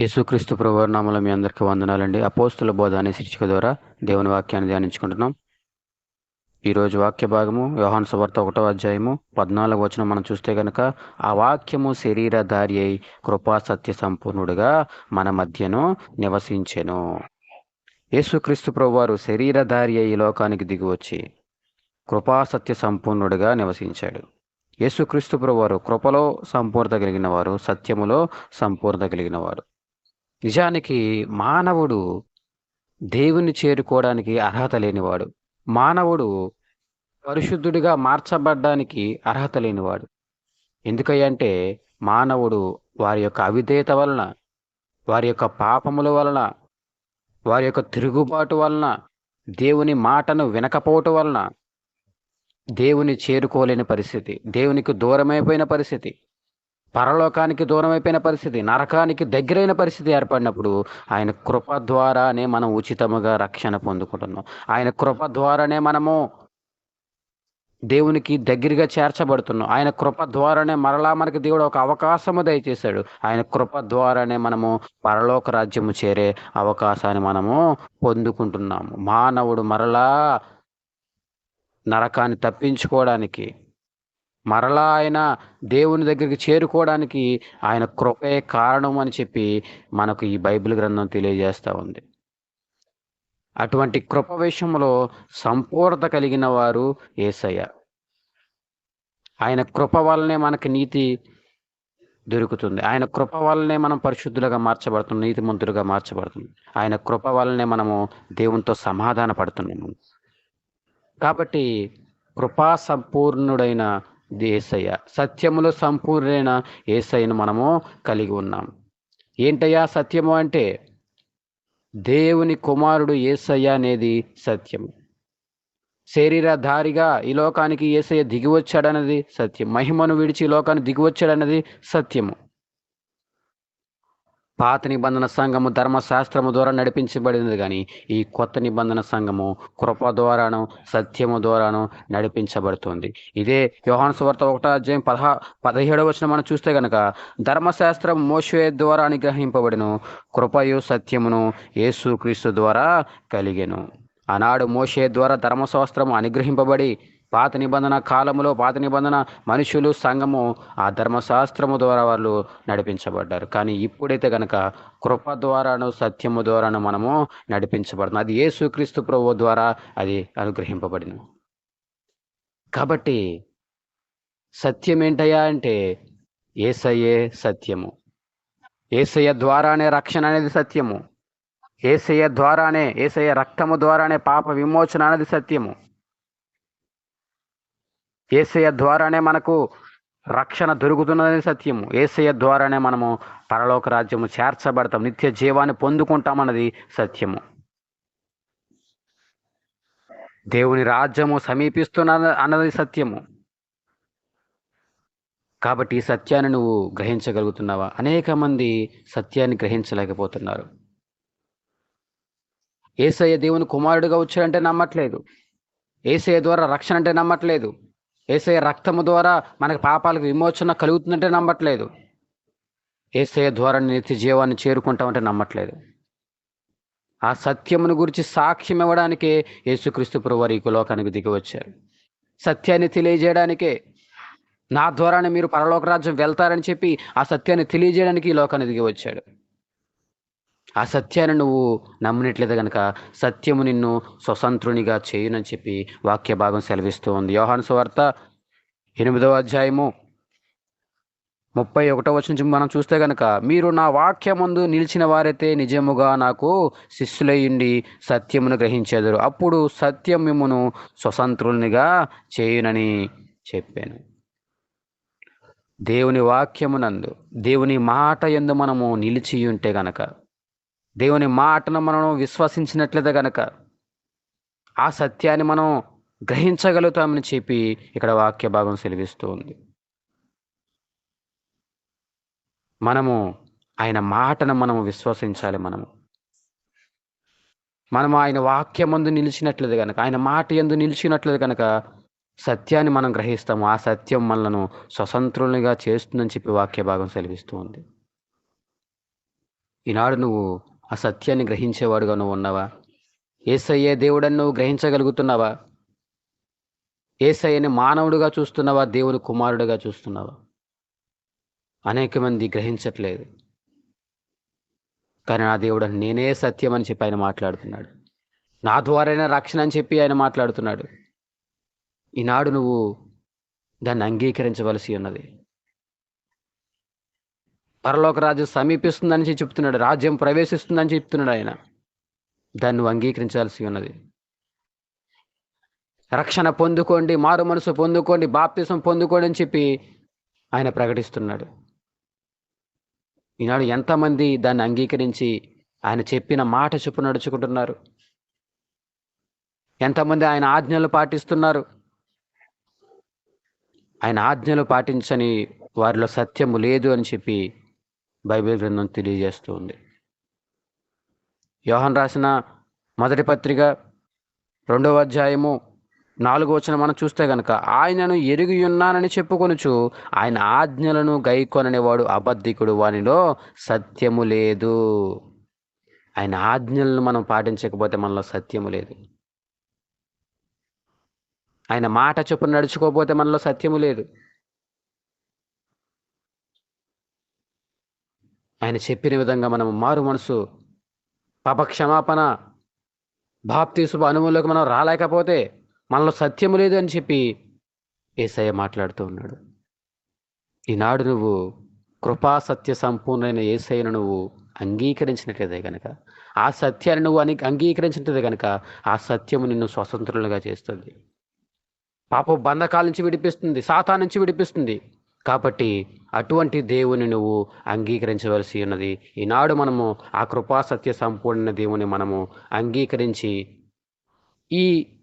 యేసుక్రీస్తు ప్రభు మీ అందరికీ వందనాలండి. అపోస్తుల బోధ అనే శీర్షిక ద్వారా దేవుని వాక్యాన్ని ధ్యానించుకుంటున్నాం. ఈరోజు వాక్య భాగము వ్యవహాన్ సువార్త ఒకటో అధ్యాయము పద్నాలుగు వచనం మనం చూస్తే గనక ఆ వాక్యము శరీరధారి అయి కృపా సత్య సంపూర్ణుడుగా మన మధ్యను నివసించెను. యేసుక్రీస్తు ప్రభువారు శరీరధారి అయి లోకానికి దిగివచ్చి కృపా సత్య సంపూర్ణుడుగా నివసించాడు. యేసుక్రీస్తు ప్రభువారు కృపలో సంపూర్ణత కలిగిన వారు సత్యములో సంపూర్ణత కలిగిన వారు. నిజానికి మానవుడు దేవుని చేరుకోవడానికి అర్హత లేనివాడు. మానవుడు పరిశుద్ధుడిగా మార్చబడ్డానికి అర్హత లేనివాడు. ఎందుకంటే మానవుడు వారి యొక్క అవిధేయత వలన వారి యొక్క పాపముల వలన వారి యొక్క తిరుగుబాటు వలన దేవుని మాటను వినకపోవటం వలన దేవుని చేరుకోలేని పరిస్థితి దేవునికి దూరమైపోయిన పరిస్థితి. పరలోకానికి దూరమైపోయిన పరిస్థితి నరకానికి దగ్గరైన పరిస్థితి ఏర్పడినప్పుడు ఆయన కృప ద్వారానే మనం ఉచితముగా రక్షణ పొందుకుంటున్నాం. ఆయన కృప ద్వారానే మనము దేవునికి దగ్గరగా చేర్చబడుతున్నాం. ఆయన కృప ద్వారానే మరలా మనకి దేవుడు ఒక అవకాశము దయచేశాడు. ఆయన కృప ద్వారానే మనము పరలోక రాజ్యము చేరే అవకాశాన్ని మనము పొందుకుంటున్నాము. మానవుడు మరలా నరకాన్ని తప్పించుకోవడానికి మరలా ఆయన దేవుని దగ్గరికి చేరుకోవడానికి ఆయన కృపే కారణం అని చెప్పి మనకు ఈ బైబిల్ గ్రంథం తెలియజేస్తూ ఉంది. అటువంటి కృప విషయంలో సంపూర్ణత కలిగిన వారు ఏసయ్య. ఆయన కృప వల్లనే మనకి నీతి దొరుకుతుంది. ఆయన కృప వల్లనే మనం పరిశుద్ధులుగా మార్చబడుతున్నాం నీతిమంతులుగా మార్చబడుతుంది ఆయన కృప వల్లనే మనము దేవునితో సమాధాన పడుతున్నాము కాబట్టి కృపా సంపూర్ణుడైన ఏసయ్య. సత్యములో సంపూర్ణైన ఏసయ్యను మనము కలిగి ఉన్నాం. ఏంటయ్యా సత్యము అంటే? దేవుని కుమారుడు ఏసయ్య అనేది సత్యము శరీరధారిగా ఈ లోకానికి ఏసయ్య దిగి వచ్చాడన్నది సత్యం. మహిమను విడిచి ఈ లోకాన్ని దిగివచ్చాడన్నది సత్యము. పాత నిబంధన సంఘము ధర్మశాస్త్రము ద్వారా నడిపించబడినది కానీ ఈ కొత్త నిబంధన సంఘము కృప ద్వారాను సత్యము ద్వారాను నడిపించబడుతుంది. ఇదే యోహాను సువార్త ఒకటో అధ్యాయం పదహా పదిహేడవ వచ్చిన మనం చూస్తే కనుక ధర్మశాస్త్రం మోషే ద్వారా అనుగ్రహింపబడిను కృపయు సత్యమును యేసు క్రీస్తు ద్వారా కలిగెను. ఆనాడు మోషే ద్వారా ధర్మశాస్త్రము అనుగ్రహింపబడి పాత నిబంధన కాలములో పాత నిబంధన మనుషులు సంఘము ఆ ధర్మశాస్త్రము ద్వారా వాళ్ళు నడిపించబడ్డారు. కానీ ఇప్పుడైతే గనక కృప ద్వారాను సత్యము ద్వారాను మనము నడిపించబడుతుంది అది యేసుక్రీస్తు ప్రభు ద్వారా అది అనుగ్రహింపబడిన కాబట్టి సత్యం ఏంటయ్యా అంటే ఏసయ్యే సత్యము. ఏసయ్య ద్వారానే రక్షణ అనేది సత్యము. ఏసయ్య ద్వారానే ఏసయ్య రక్తము ద్వారానే పాప విమోచన అనేది సత్యము. ఏసయ్య ద్వారానే మనకు రక్షణ దొరుకుతున్నదని సత్యము. ఏసయ్య ద్వారానే మనము పరలోక రాజ్యము చేర్చబడతాం. నిత్య జీవాన్ని పొందుకుంటామన్నది సత్యము. దేవుని రాజ్యము సమీపిస్తున్న అన్నది సత్యము. కాబట్టి ఈ సత్యాన్ని నువ్వు గ్రహించగలుగుతున్నావా? అనేక మంది సత్యాన్ని గ్రహించలేకపోతున్నారు. ఏసయ్య దేవుని కుమారుడిగా వచ్చాడంటే నమ్మట్లేదు. ఏసయ్య ద్వారా రక్షణ అంటే నమ్మట్లేదు. ఏసయ రక్తము ద్వారా మనకి పాపాలకు విమోచన కలుగుతుందంటే నమ్మట్లేదు. ఏసయ ద్వారా నిత్య జీవాన్ని చేరుకుంటామంటే నమ్మట్లేదు. ఆ సత్యమును గురించి సాక్ష్యం ఇవ్వడానికే యేసుక్రీస్తు ప్రభువారు ఈ లోకానికి దిగివచ్చారు సత్యాన్ని తెలియజేయడానికే నా ద్వారానే మీరు పరలోక రాజ్యం వెళ్తారని చెప్పి ఆ సత్యాన్ని తెలియజేయడానికి ఈ లోకానికి దిగి వచ్చాడు. ఆ సత్యాన్ని నువ్వు నమ్మినట్లయితే కనుక సత్యము నిన్ను స్వతంత్రునిగా చేయునని చెప్పి వాక్య భాగం సెలవిస్తూ ఉంది. యోహాను సువార్త ఎనిమిదవ అధ్యాయము ముప్పై ఒకటో వచ్చిన నుంచి మనం చూస్తే కనుక మీరు నా వాక్యమందు నిలిచిన వారైతే నిజముగా నాకు శిష్యులయ్యుండి సత్యమును గ్రహించేదరు. అప్పుడు సత్యం మిమ్మును స్వతంత్రునిగా చేయునని చెప్పాను. దేవుని వాక్యమునందు దేవుని మాట ఎందు మనము నిలిచి ఉంటే గనక దేవుని మాటను మనం విశ్వసించినట్లయితే గనక ఆ సత్యాన్ని మనం గ్రహించగలుగుతామని చెప్పి ఇక్కడ వాక్య భాగం సెలవిస్తూ ఉంది. మనము ఆయన మాటను మనము విశ్వసించాలి మనము. మనం ఆయన వాక్యం ముందు నిలిచినట్లేదు కనుక ఆయన మాట ఎందు నిలిచినట్లేదు కనుక సత్యాన్ని మనం గ్రహిస్తాము. ఆ సత్యం మనలను స్వతంత్రులుగా చేస్తుందని చెప్పి వాక్య భాగం సెలవిస్తూ ఉంది. ఈనాడు నువ్వు ఆ సత్యాన్ని గ్రహించేవాడుగా నువ్వు ఉన్నావా? ఏసయ్యే దేవుడని నువ్వు గ్రహించగలుగుతున్నావా? ఏసయ్యని మానవుడుగా చూస్తున్నావా? దేవుని కుమారుడుగా చూస్తున్నావా? అనేక మంది గ్రహించట్లేదు. కానీ నా దేవుడు నేనే సత్యం అని చెప్పి ఆయన మాట్లాడుతున్నాడు. నా ద్వారానే రక్షణ అని చెప్పి ఆయన మాట్లాడుతున్నాడు. ఈనాడు నువ్వు దాన్ని అంగీకరించవలసి ఉన్నది. పరలోక రాజ్యం సమీపిస్తుందని చెప్తున్నాడు. రాజ్యం ప్రవేశిస్తుందని చెప్తున్నాడు ఆయన. దాన్ని అంగీకరించాల్సి ఉన్నది. రక్షణ పొందుకోండి మారు మనసు పొందుకోండి బాప్తిసం పొందుకోండి అని చెప్పి ఆయన ప్రకటిస్తున్నాడు. ఈనాడు ఎంతమంది దాన్ని అంగీకరించి ఆయన చెప్పిన మాట చెప్పు నడుచుకుంటున్నారు? ఎంతమంది ఆయన ఆజ్ఞలు పాటిస్తున్నారు? ఆయన ఆజ్ఞలు పాటించని వారిలో సత్యము లేదు అని చెప్పి బైబిల్ గ్రంథం తెలియజేస్తూ ఉంది యోహన్ రాసిన మొదటి పత్రిక రెండవ అధ్యాయము నాలుగో వచ్చిన మనం చూస్తే గనక ఆయనను ఎరిగి ఉన్నానని చెప్పుకొనుచు ఆయన ఆజ్ఞలను గైకొననేవాడు అబద్ధికుడు వానిలో సత్యము లేదు. ఆయన ఆజ్ఞలను మనం పాటించకపోతే మనలో సత్యము లేదు. ఆయన మాట చొప్పున నడుచుకోకపోతే మనలో సత్యము లేదు. ఆయన చెప్పిన విధంగా మనం మారు మనసు పాప క్షమాపణ బాప్తీసు అనుభవంలోకి మనం రాలేకపోతే మనలో సత్యము లేదు అని చెప్పి ఏసయ్య మాట్లాడుతూ ఉన్నాడు. ఈనాడు నువ్వు కృపా సత్య సంపూర్ణమైన ఏసయ్యను నువ్వు అంగీకరించినట్లయితే కనుక ఆ సత్యాన్ని నువ్వు అని అంగీకరించినట్లయితే కనుక ఆ సత్యము నిన్ను స్వతంత్రులుగా చేస్తుంది. పాప బంధకాల నుంచి విడిపిస్తుంది సాతా నుంచి విడిపిస్తుంది. కాబట్టి అటువంటి దేవుని నువ్వు అంగీకరించవలసి ఉన్నది. ఈనాడు మనము ఆ కృపా సత్య సంపూర్ణ దేవుని మనము అంగీకరించి ఈ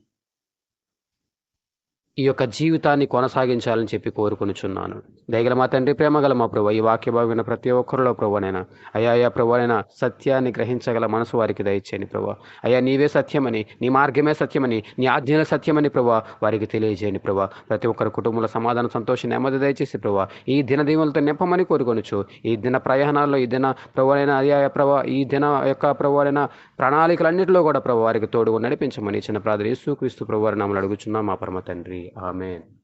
ఈ యొక్క జీవితాన్ని కొనసాగించాలని చెప్పి కోరుకునిచున్నాను. దయగల మా తండ్రి ప్రేమగల మా ప్రభు ఈ వాక్య భావిన ప్రతి ఒక్కరిలో ప్రభునైనా అయ్యా అయ్యా ప్రభునైనా సత్యాన్ని గ్రహించగల మనసు వారికి దయచేయని ప్రభు. అయ్యా నీవే సత్యమని నీ మార్గమే సత్యమని నీ ఆజ్ఞల సత్యమని ప్రభు వారికి తెలియజేయని ప్రభు. ప్రతి ఒక్కరి కుటుంబంలో సమాధానం సంతోషం నెమ్మది దయచేసి ప్రభు. ఈ దిన దీవులతో నింపమని కోరుకొనుచు. ఈ దిన ప్రయాణాల్లో ఈ దిన ప్రభువైన అయ్యా ప్రభా ఈ దిన యొక్క ప్రభువైన ప్రణాళికలన్నింటిలో కూడా ప్రభు వారికి తోడుగా నడిపించమని చిన్న ప్రార్థన యేసుక్రీస్తు ప్రభు వారి నామలు అడుగుచున్నాం. మా పరమ తండ్రి. Amen.